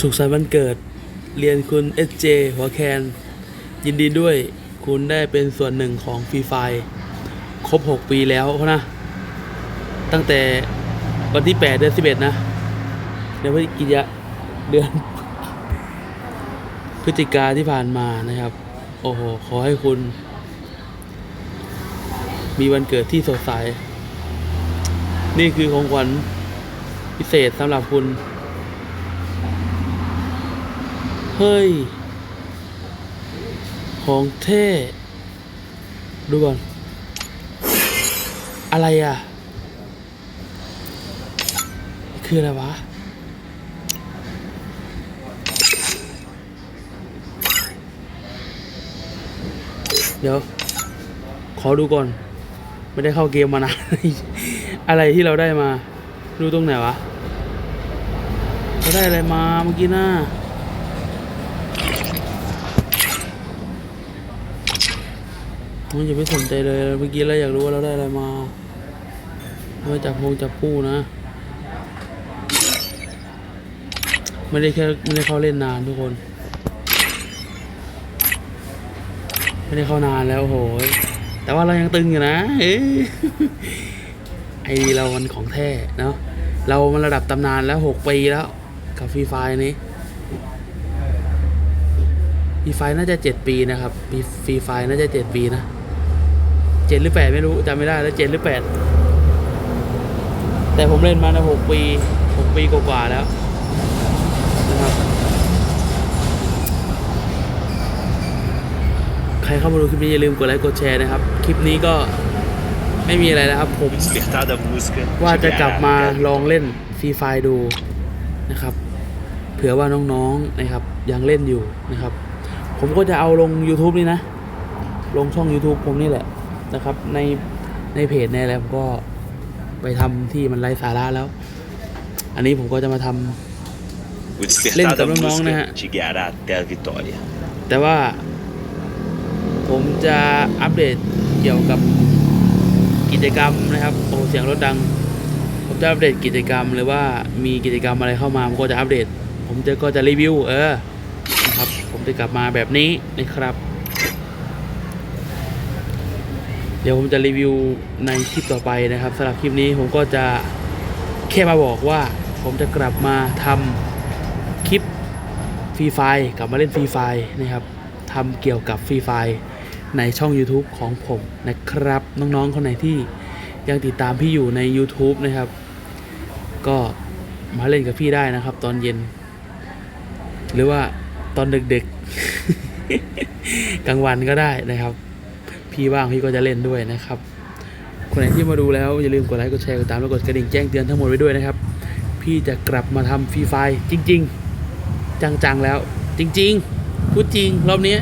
สุขสันต์วันเกิด เรียนคุณเอสเจหัวแคน ยินดีด้วย คุณได้เป็นส่วนหนึ่งของฟรีไฟครบ 6 ปีแล้วนะ ตั้งแต่วันที่ 8 เดือน 11 นะ เดือนพฤศจิกายนเดือน พฤศจิกาที่ผ่านมานะครับ โอ้โห ขอให้คุณ มีวันเกิดที่สดใส นี่คือของขวัญพิเศษสำหรับคุณ เฮ้ย ของเท่ ดูก่อน อะไรอะ คืออะไรวะ เดี๋ยว ขอดูก่อน ไม่ได้เข้าเกมมานาน อะไรที่เราได้มา ดูตรงไหนวะ เราได้อะไรมาเมื่อกี้น่า มอย่าไปสนใจเลย เมื่อกี้เราอยากรู้ว่าเราได้อะไรมาไม่จับพงจับปูนะ ไม่ได้แค่ไม่ได้เข้าเล่นนานทุกคน ไม่ได้เข้านานแล้วโหยแต่ว่าเรายังตึงอยู่นะเอ้ยไอเรามันของแท้เนาะเรามันระดับตำนานแล้วหกปีแล้ว กับฟรีไฟนี้ฟรีไฟน่าจะเจ็ดปีนะครับฟรีไฟน่าจะเจ็ดปีนะ เจ็ดหรือแปดไม่รู้จำไม่ได้แล้วเจ็ดหรือแปดแต่ผมเล่นมาในหกปีหกปีกว่าแล้วนะครับใครเข้ามาดูคลิปนี้อย่าลืมกดไลค์กดแชร์นะครับ คลิปนี้ก็ไม่มีอะไรแล้วครับ ผมว่าจะกลับมาลองเล่นฟรีไฟดูนะครับ เผื่อว่าน้องๆนะครับ ยังเล่นอยู่นะครับ ผมก็จะเอาลง YouTube นี่นะ ลงช่อง YouTube ผมนี่แหละ นะครับ ในในเพจในอะไรผมก็ไปทำที่มันไร้สาระแล้ว อันนี้ผมก็จะมาทำ O despertar Lembra, da não, não, música né? te guiará até a vitória. แต่ว่า ผมจะอัปเดตเกี่ยวกับกิจกรรมนะครับโอ้เสียงรถดัง ผมจะอัปเดตกิจกรรมหรือว่ามีกิจกรรมอะไรเข้ามาผมก็จะอัปเดต ผมจะก็จะรีวิวเออนะครับ ผมจะกลับมาแบบนี้นะครับ เดี๋ยวผมจะรีวิวในคลิปต่อไปนะครับสำหรับคลิปนี้ผมก็จะแค่มาบอกว่า ผมจะกลับมาทำคลิปฟรีไฟกลับมาเล่นฟรีไฟนะครับทำเกี่ยวกับฟรีไฟในช่อง YouTube ของผมนะครับ น้องๆคนไหนที่ยังติดตามพี่อยู่ใน YouTube นะครับ ก็มาเล่นกับพี่ได้นะครับ ตอนเย็น หรือว่าตอนดึกๆกลางวันก็ได้นะครับ พี่ว่างพี่ก็จะเล่นด้วยนะครับคนไหนที่มาดูแล้วอย่าลืมกดไลค์กดแชร์กดตามแล้วกดกระดิ่งแจ้งเตือนทั้งหมดไว้ด้วยนะครับ พี่จะกลับมาทำฟรีไฟจริง ๆ จังๆแล้ว จริง ๆ พูดจริงรอบนี้